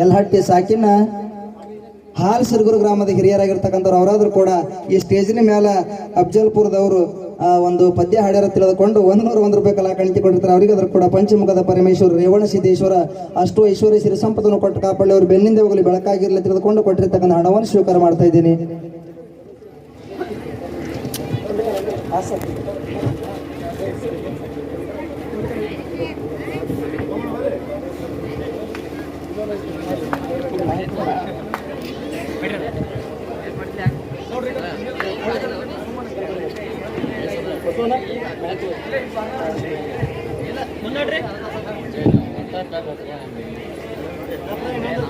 ಯಲ್ಹಟ್ಟಿ ಸಾಕಿನ ಹಾಲ್ ಸಿರ್ಗುರು ಗ್ರಾಮದ ಹಿರಿಯರಾಗಿರ್ತಕ್ಕಂಥವ್ರು ಅವರಾದ್ರೂ ಕೂಡ ಈ ಸ್ಟೇಜಿನ ಮೇಲೆ ಅಫ್ಜಲ್ಪುರದವರು ಒಂದು ಪದ್ಯ ಹಾಡ್ಯಾರ ತಿಳಿದುಕೊಂಡು ಒಂದು ನೂರ ಒಂದು ರೂಪಾಯಿ ಕಲಾ ಕಾಣಿಸಿಕೊಂಡಿರ್ತಾರೆ ಅವರಿಗೆ ಅದ್ರ ಕೂಡ ಪಂಚಮುಖದ ಪರಮೇಶ್ವರ, ರೇವಣ ಸಿದ್ದೇಶ್ವರ, ಅಷ್ಟು ಐಶ್ವರ್ಯ ಸಿರಿ ಸಂಪತ್ತನ್ನು ಕೊಟ್ಟು ಕಾಪಾಡಿ ಅವರು ಬೆನ್ನಿಂದ ಹೋಗಲಿ, ಬೆಳಕಾಗಿರಲಿ ತಿಳಿದುಕೊಂಡು ಕೊಟ್ಟಿರ್ತಕ್ಕಂಥ ಹಣವನ್ನು ಸ್ವೀಕಾರ ಮಾಡ್ತಾ ಇದ್ದೀನಿ. ಎರಡು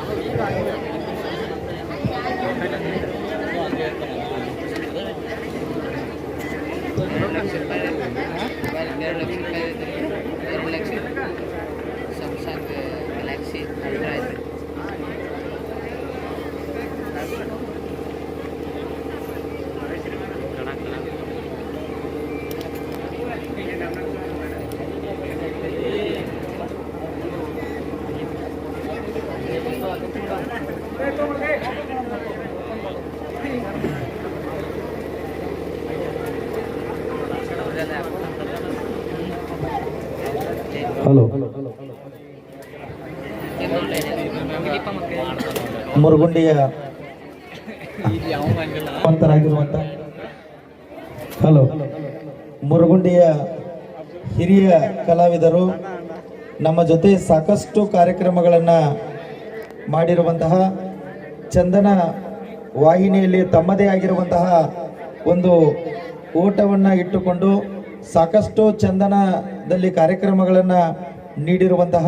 ಹಲೋ. ಮುರುಗುಂಡಿಯ ಪಂತರಾಗಿರುವಂತ ಹಲೋ. ಮುರುಗುಂಡಿಯ ಹಿರಿಯ ಕಲಾವಿದರು ನಮ್ಮ ಜೊತೆ ಸಾಕಷ್ಟು ಕಾರ್ಯಕ್ರಮಗಳನ್ನು ಮಾಡಿರುವಂತಹ ಚಂದನ ವಾಹಿನಿಯಲ್ಲಿ ತಮ್ಮದೇ ಆಗಿರುವಂತಹ ಒಂದು ಓಟವನ್ನು ಇಟ್ಟುಕೊಂಡು ಸಾಕಷ್ಟು ಚಂದನದಲ್ಲಿ ಕಾರ್ಯಕ್ರಮಗಳನ್ನು ನೀಡಿರುವಂತಹ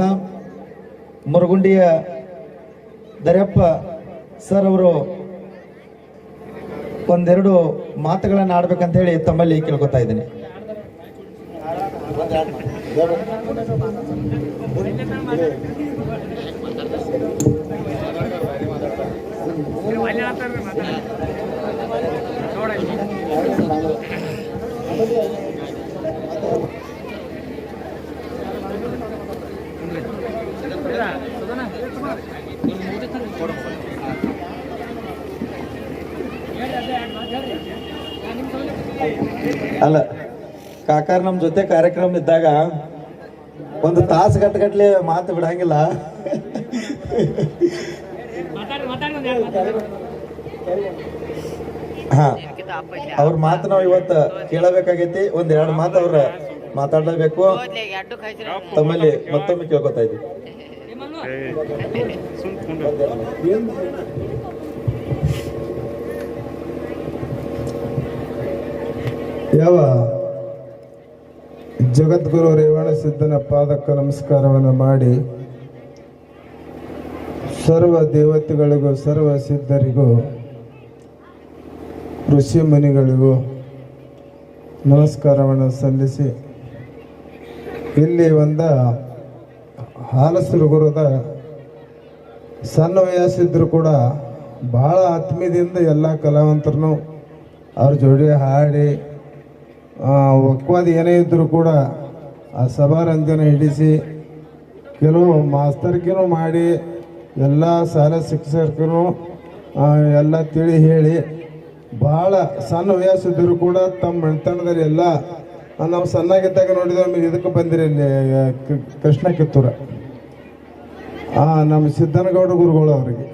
ಮುರುಗುಂಡಿಯ ದರ್ಯಪ್ಪ ಸರ್ ಅವರು ಒಂದೆರಡು ಮಾತುಗಳನ್ನು ಆಡ್ಬೇಕಂತ ಹೇಳಿ ತಮ್ಮಲ್ಲಿ ಕೇಳ್ಕೊತಾ ಇದ್ದೀನಿ. ಅಲ್ಲ ಕಾಕಾರ ನಮ್ಮ ಜೊತೆ ಕಾರ್ಯಕ್ರಮ ಇದ್ದಾಗ ಒಂದು ತಾಸು ಗಟ್ಟಗಟ್ಲೆ ಮಾತು ಬಿಡಂಗಿಲ್ಲ. ಹಾ. ಅವ್ರ ಮಾತು ನಾವು ಇವತ್ತು ಕೇಳಬೇಕಾಗೈತಿ ಒಂದ್ ಎರಡು ಮಾತು ಅವ್ರ ಖಾಯ್ತಿರ ತಮ್ಮಲ್ಲಿ ಮತ್ತೊಮ್ಮೆ ಕೇಳ್ಕೊತಾ ಇದ್ವಿ. ಯಾವ ಜಗದ್ಗುರು ರೇವಣ ಸಿದ್ಧನ ಪಾದಕ್ಕೆ ನಮಸ್ಕಾರವನ್ನು ಮಾಡಿ ಸರ್ವ ದೇವತೆಗಳಿಗೂ ಸರ್ವ ಸಿದ್ಧರಿಗೂ ಋಷಿ ಮುನಿಗಳಿಗೂ ನಮಸ್ಕಾರವನ್ನು ಸಲ್ಲಿಸಿ ಇಲ್ಲಿ ಒಂದ ಹಾಲಸುರುಗುರದ ಸಣ್ಣ ವಯಸ್ಸಿದ್ರು ಕೂಡ ಭಾಳ ಆತ್ಮೀಯದಿಂದ ಎಲ್ಲ ಕಲಾವಂತರನ್ನು ಅವ್ರ ಜೋಡಿ ಹಾಡಿ ಒಕ್ವಾದ ಏನೇ ಇದ್ದರೂ ಕೂಡ ಆ ಸಭಾರಂಜನೆ ಹಿಡಿಸಿ ಕೆಲವು ಮಾಸ್ತರ್ಗಿನೂ ಮಾಡಿ, ಎಲ್ಲ ಶಾಲಾ ಶಿಕ್ಷಕರು ಎಲ್ಲ ತಿಳಿ ಹೇಳಿ ಭಾಳ ಸಣ್ಣ ವಯಸ್ಸಿದ್ದರೂ ಕೂಡ ತಮ್ಮ ಮನೆತನದಲ್ಲಿ ಎಲ್ಲ ನಾವು ಸಣ್ಣಾಗಿದ್ದಾಗ ನೋಡಿದ್ರೆ ಇದಕ್ಕೆ ಬಂದಿರಿ ಕೃಷ್ಣ ಕಿತ್ತೂರ ಆ, ನಮ್ಮ ಸಿದ್ದನಗೌಡ ಗುರುಗಳು ಅವರಿಗೆ.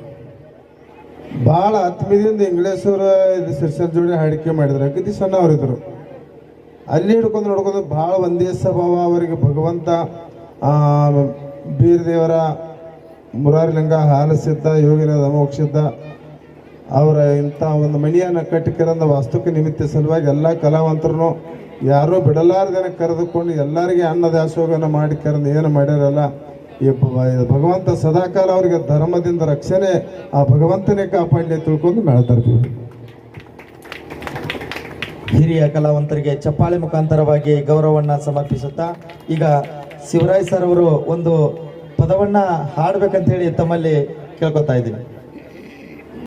ಭಾಳ ಆತ್ಮೀಯದಿಂದ ಇಂಗ್ಲೇಶ್ವರ ಇದು ಸಿರ್ಸಲ್ ಜೋಡಿ ಹಾಡಿಕೆ ಮಾಡಿದ್ರು ಅಗದಿ ಸಣ್ಣವರಿದ್ರು ಅಲ್ಲಿ ಹಿಡ್ಕೊಂಡು ನೋಡ್ಕೊಂಡು ಭಾಳ ಒಂದೇ ಸ್ವಭಾವ ಅವರಿಗೆ. ಭಗವಂತ ಮುರಾರಿ ಮುರಾರಿಲಿಂಗ ಹಾಲಸಿದ್ದ ಯೋಗಿನ ಮೋಕ್ಷಿದ್ದ ಅವರ ಇಂಥ ಒಂದು ಮಣಿಯನ್ನು ಕಟ್ಟಿಕರಂದ ವಾಸ್ತುಕ ನಿಮಿತ್ತ ಸಲುವಾಗಿ ಎಲ್ಲ ಕಲಾವಂತರನ್ನು ಯಾರೂ ಬಿಡಲಾರ್ದನ ಕರೆದುಕೊಂಡು ಎಲ್ಲರಿಗೆ ಅನ್ನದಾಸೋಗನ ಮಾಡಿ ಕರೆದು ಏನು ಮಾಡ್ಯಾರಲ್ಲ, ಈ ಭಗವಂತ ಸದಾಕಾಲ ಅವರಿಗೆ ಧರ್ಮದಿಂದ ರಕ್ಷಣೆ, ಆ ಭಗವಂತನೇ ಕಾಪಾಡಲಿ ತಿಳ್ಕೊಂಡು ಮಾಡ್ತಾ ಇರ್ತೀವಿ ಹಿರಿಯ ಕಲಾವಂತರಿಗೆ ಚಪ್ಪಾಳೆ ಮುಖಾಂತರವಾಗಿ ಗೌರವವನ್ನು ಸಮರ್ಪಿಸುತ್ತಾ, ಈಗ ಶಿವರಾಯ್ ಸರ್ ಅವರು ಒಂದು ಪದವನ್ನು ಹಾಡಬೇಕಂತ ಹೇಳಿ ತಮ್ಮಲ್ಲಿ ಕೇಳ್ಕೊತಾ ಇದ್ದೀನಿ.